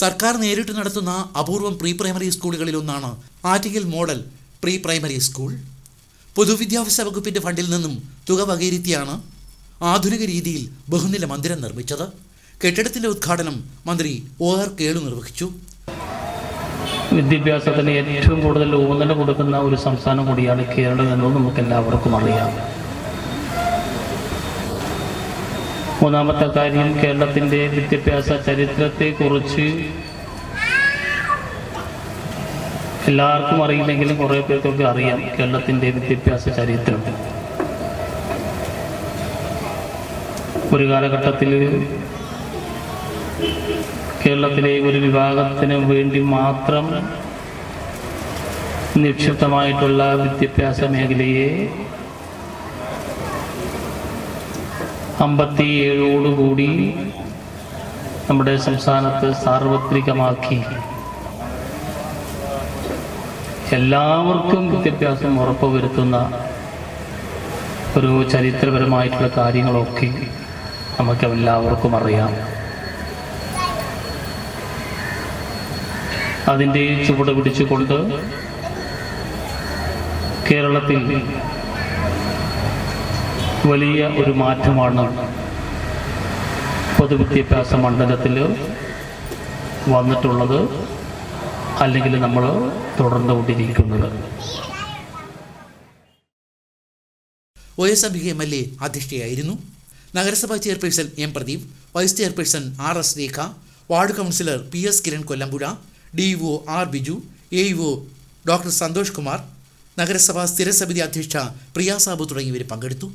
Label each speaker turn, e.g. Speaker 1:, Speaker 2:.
Speaker 1: സർക്കാർ നേരിട്ട് നടത്തുന്ന അപൂർവം pre primary സ്കൂളുകളിലൊന്നാണ് Attingal model pre primary school. പൊതുവിദ്യാഭ്യാസ വകുപ്പിന്റെ ഫണ്ടിൽ നിന്നും തുക വകയിരുത്തിയാണ് ആധുനിക രീതിയിൽ ബഹുനില മന്ദിരം നിർമ്മിച്ചത്. കെട്ടിടത്തിന്റെ ഉദ്ഘാടനം മന്ത്രി ഒ ആർ കേളു നിർവഹിച്ചു.
Speaker 2: വിദ്യാഭ്യാസത്തിന് ഏറ്റവും കൂടുതൽ ഊന്നൽ കൊടുക്കുന്ന ഒരു സംസ്ഥാനം കൂടിയാണ് കേരളം എന്നത് നമുക്ക് എല്ലാവർക്കും അറിയാം. മൂന്നാമത്തെ കാര്യം കേരളത്തിന്റെ വിദ്യാഭ്യാസ ചരിത്രത്തെക്കുറിച്ച് എല്ലാവർക്കും അറിയില്ലെങ്കിലും കുറേ പേർക്കൊക്കെ അറിയാം കേരളത്തിന്റെ വിദ്യാഭ്യാസ ചരിത്രം. ഒരു കാലഘട്ടത്തിൽ കേരളത്തിലെ ഒരു വിഭാഗത്തിന് വേണ്ടി മാത്രം നിക്ഷിപ്തമായിട്ടുള്ള വിദ്യാഭ്യാസ മേഖലയെ അമ്പത്തി ഏഴോടുകൂടി നമ്മുടെ സംസ്ഥാനത്ത് സാർവത്രികമാക്കി. എല്ലാവർക്കും വിദ്യാഭ്യാസം ഉറപ്പുവരുത്തുന്ന ഒരു ചരിത്രപരമായിട്ടുള്ള കാര്യങ്ങളൊക്കെ നമുക്ക് എല്ലാവർക്കും അറിയാം. അതിന്റെ ചുവട് പിടിച്ചുകൊണ്ട് കേരളത്തിൽ വലിയ ഒരു മാറ്റമാണ് പൊതുവിദ്യാഭ്യാസ മണ്ഡലത്തിൽ വന്നിട്ടുള്ളത് അല്ലെങ്കിൽ നമ്മൾ തുടർന്നുകൊണ്ടിരിക്കുന്നത്.
Speaker 1: O S Ambika M L A അധ്യക്ഷയായിരുന്നു. നഗരസഭാ chairperson M Pradeep vice chairperson R S Rekha ward councillor P S Kiran Kollampuzha D O R Biju A O doctor Santhosh Kumar നഗരസഭാ സ്ഥിരസമിതി അധ്യക്ഷ പ്രിയ സാബു തുടങ്ങിയവർ പങ്കെടുത്തു.